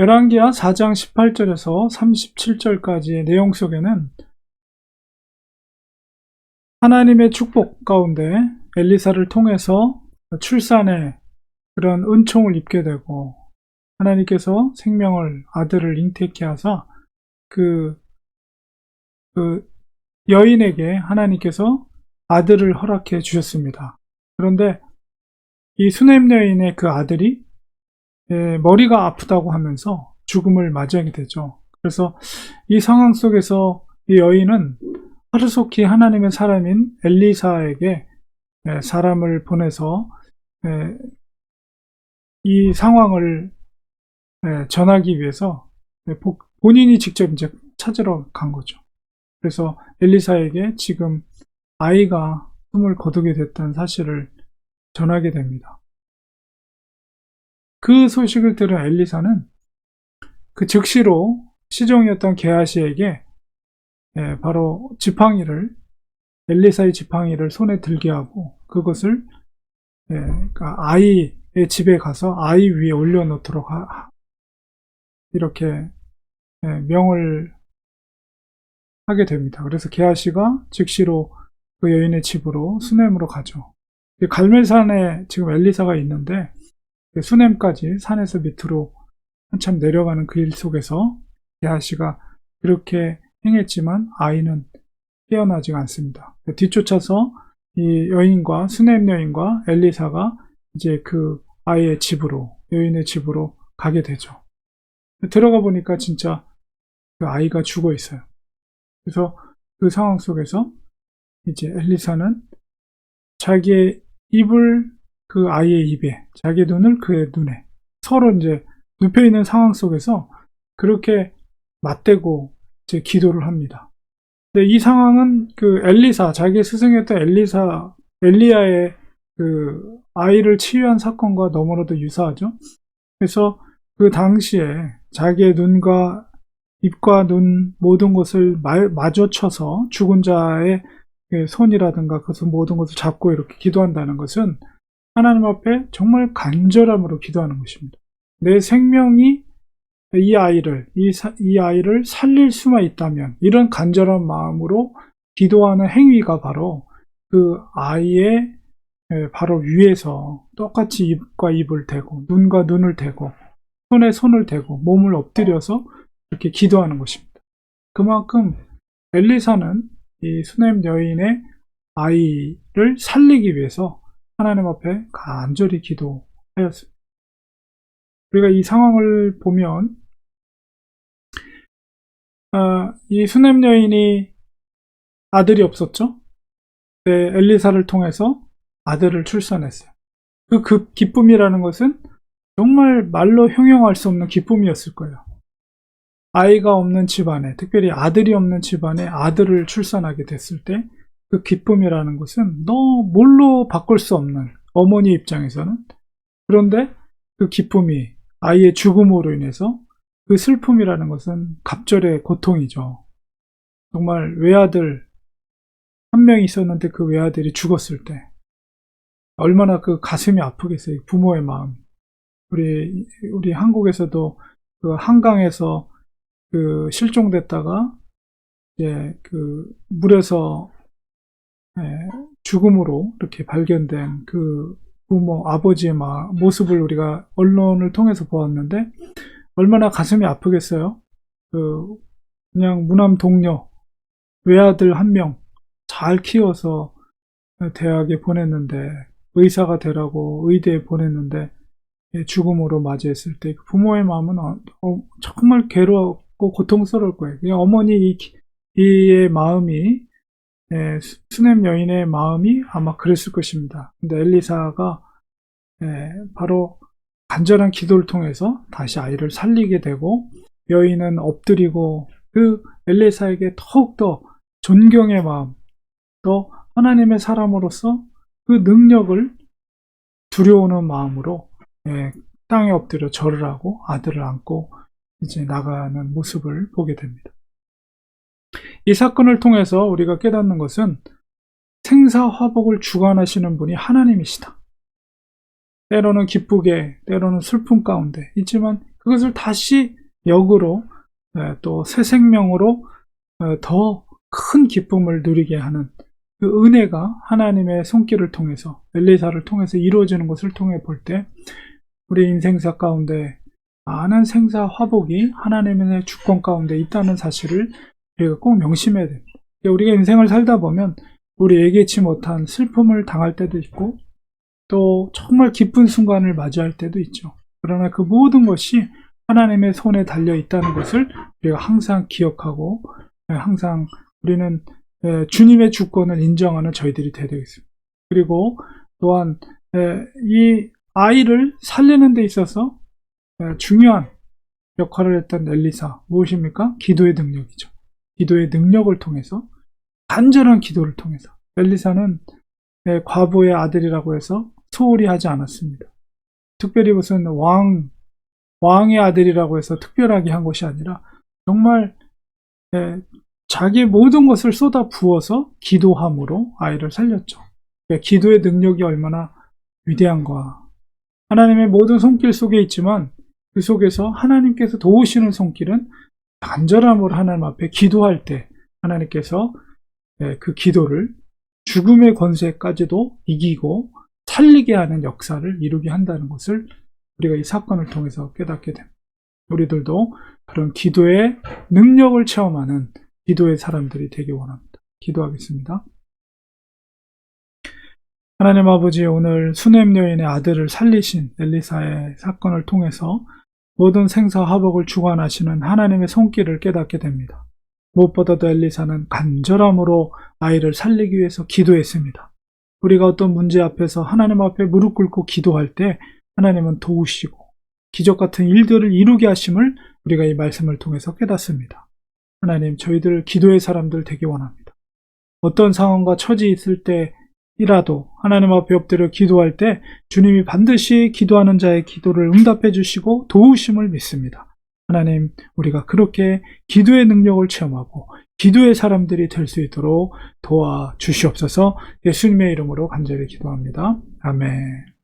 열왕기하 4장 18절에서 37절까지의 내용 속에는 하나님의 축복 가운데 엘리사를 통해서 출산에 그런 은총을 입게 되고 하나님께서 생명을 아들을 잉태케 하사 그, 그 여인에게 하나님께서 아들을 허락해 주셨습니다. 그런데 이 수냄 여인의 그 아들이 예, 머리가 아프다고 하면서 죽음을 맞이하게 되죠. 그래서 이 상황 속에서 이 여인은 하루속히 하나님의 사람인 엘리사에게 예, 사람을 보내서 예, 이 상황을 예, 전하기 위해서 예, 보- 본인이 직접 이제 찾으러 간 거죠. 그래서 엘리사에게 지금 아이가 숨을 거두게 됐다는 사실을 전하게 됩니다. 그 소식을 들은 엘리사는 그 즉시로 시종이었던 게하시에게 예, 바로 지팡이를 엘리사의 지팡이를 손에 들게 하고 그것을 예, 그러니까 아이의 집에 가서 아이 위에 올려놓도록 하- 이렇게 예, 명을 하게 됩니다. 그래서 게하시가 즉시로 그 여인의 집으로 수넴으로 가죠. 이 갈멜산에 지금 엘리사가 있는데 그 수넴까지 산에서 밑으로 한참 내려가는 그 일 속에서 게하시가 그렇게 행했지만 아이는 깨어나지 않습니다. 뒤쫓아서 이 여인과 수넴 여인과 엘리사가 이제 그 아이의 집으로 여인의 집으로 가게 되죠. 들어가 보니까 진짜 그 아이가 죽어 있어요. 그래서 그 상황 속에서 이제 엘리사는 자기의 입을 그 아이의 입에, 자기의 눈을 그의 눈에 서로 이제 눕혀 있는 상황 속에서 그렇게 맞대고 이제 기도를 합니다. 근데 이 상황은 그 엘리사, 자기 스승이었던 엘리사, 엘리야의 그 아이를 치유한 사건과 너무나도 유사하죠. 그래서 그 당시에 자기의 눈과 입과 눈 모든 것을 마- 마주쳐서 죽은 자의 그 손이라든가 그것을 모든 것을 잡고 이렇게 기도한다는 것은 하나님 앞에 정말 간절함으로 기도하는 것입니다. 내 생명이 이 아이를 이, 사- 이 아이를 살릴 수만 있다면 이런 간절한 마음으로 기도하는 행위가 바로 그 아이의 예, 바로 위에서 똑같이 입과 입을 대고 눈과 눈을 대고 손에 손을 대고 몸을 엎드려서 이렇게 기도하는 것입니다. 그만큼 엘리사는 이 수넴 여인의 아이를 살리기 위해서 하나님 앞에 간절히 기도하였습니다. 우리가 이 상황을 보면 아, 이 수넴 여인이 아들이 없었죠. 네, 엘리사를 통해서 아들을 출산했어요. 그, 그 기쁨이라는 것은 정말 말로 형용할 수 없는 기쁨이었을 거예요. 아이가 없는 집안에, 특별히 아들이 없는 집안에 아들을 출산하게 됐을 때 그 기쁨이라는 것은 너 뭘로 바꿀 수 없는 어머니 입장에서는 그런데 그 기쁨이 아이의 죽음으로 인해서 그 슬픔이라는 것은 갑절의 고통이죠. 정말 외아들 한 명 있었는데 그 외아들이 죽었을 때 얼마나 그 가슴이 아프겠어요. 부모의 마음. 우리 우리 한국에서도 그 한강에서 그 실종됐다가 이제 그 물에서 예, 죽음으로 이렇게 발견된 그 부모 아버지의 마, 모습을 우리가 언론을 통해서 보았는데 얼마나 가슴이 아프겠어요. 그 그냥 무남 동료 외아들 한 명 잘 키워서 대학에 보냈는데 의사가 되라고 의대에 보냈는데 예, 죽음으로 맞이했을 때그 부모의 마음은 어, 어, 정말 괴롭고 고통스러울 거예요. 그냥 어머니 이, 이의 마음이 예, 수- 수넴 여인의 마음이 아마 그랬을 것입니다. 근데 엘리사가 예, 바로 간절한 기도를 통해서 다시 아이를 살리게 되고 여인은 엎드리고 그 엘리사에게 더욱더 존경의 마음, 또 하나님의 사람으로서 그 능력을 두려우는 마음으로 예, 땅에 엎드려 절을 하고 아들을 안고 이제 나가는 모습을 보게 됩니다. 이 사건을 통해서 우리가 깨닫는 것은 생사 화복을 주관하시는 분이 하나님이시다. 때로는 기쁘게, 때로는 슬픔 가운데 있지만 그 그것을 다시 역으로 또 새 생명으로 더 큰 기쁨을 누리게 하는 그 은혜가 하나님의 손길을 통해서 엘리사를 통해서 이루어지는 것을 통해 볼 때 우리 인생사 가운데 많은 생사 화복이 하나님의 주권 가운데 있다는 사실을 우리가 꼭 명심해야 됩니다. 우리가 인생을 살다 보면 우리 예기치 못한 슬픔을 당할 때도 있고 또 정말 기쁜 순간을 맞이할 때도 있죠. 그러나 그 모든 것이 하나님의 손에 달려 있다는 것을 우리가 항상 기억하고 항상 우리는 주님의 주권을 인정하는 저희들이 되야 되겠습니다. 그리고 또한 이 아이를 살리는 데 있어서 중요한 역할을 했던 엘리사 무엇입니까? 기도의 능력이죠. 기도의 능력을 통해서 간절한 기도를 통해서 엘리사는 과부의 아들이라고 해서 소홀히 하지 않았습니다. 특별히 무슨 왕 왕의 아들이라고 해서 특별하게 한 것이 아니라 정말 자기의 모든 것을 쏟아 부어서 기도함으로 아이를 살렸죠. 그러니까 기도의 능력이 얼마나 위대한가. 하나님의 모든 손길 속에 있지만 그 속에서 하나님께서 도우시는 손길은 간절함으로 하나님 앞에 기도할 때 하나님께서 그 기도를 죽음의 권세까지도 이기고 살리게 하는 역사를 이루게 한다는 것을 우리가 이 사건을 통해서 깨닫게 됩니다. 우리들도 그런 기도의 능력을 체험하는 기도의 사람들이 되기 원합니다. 기도하겠습니다. 하나님 아버지 오늘 수냄 여인의 아들을 살리신 엘리사의 사건을 통해서 모든 생사 화복을 주관하시는 하나님의 손길을 깨닫게 됩니다. 무엇보다도 엘리사는 간절함으로 아이를 살리기 위해서 기도했습니다. 우리가 어떤 문제 앞에서 하나님 앞에 무릎 꿇고 기도할 때 하나님은 도우시고 기적 같은 일들을 이루게 하심을 우리가 이 말씀을 통해서 깨닫습니다. 하나님, 저희들 기도의 사람들 되기 원합니다. 어떤 상황과 처지 있을 때 이라도 하나님 앞에 엎드려 기도할 때 주님이 반드시 기도하는 자의 기도를 응답해 주시고 도우심을 믿습니다. 하나님, 우리가 그렇게 기도의 능력을 체험하고 기도의 사람들이 될 수 있도록 도와 주시옵소서 예수님의 이름으로 간절히 기도합니다. 아멘.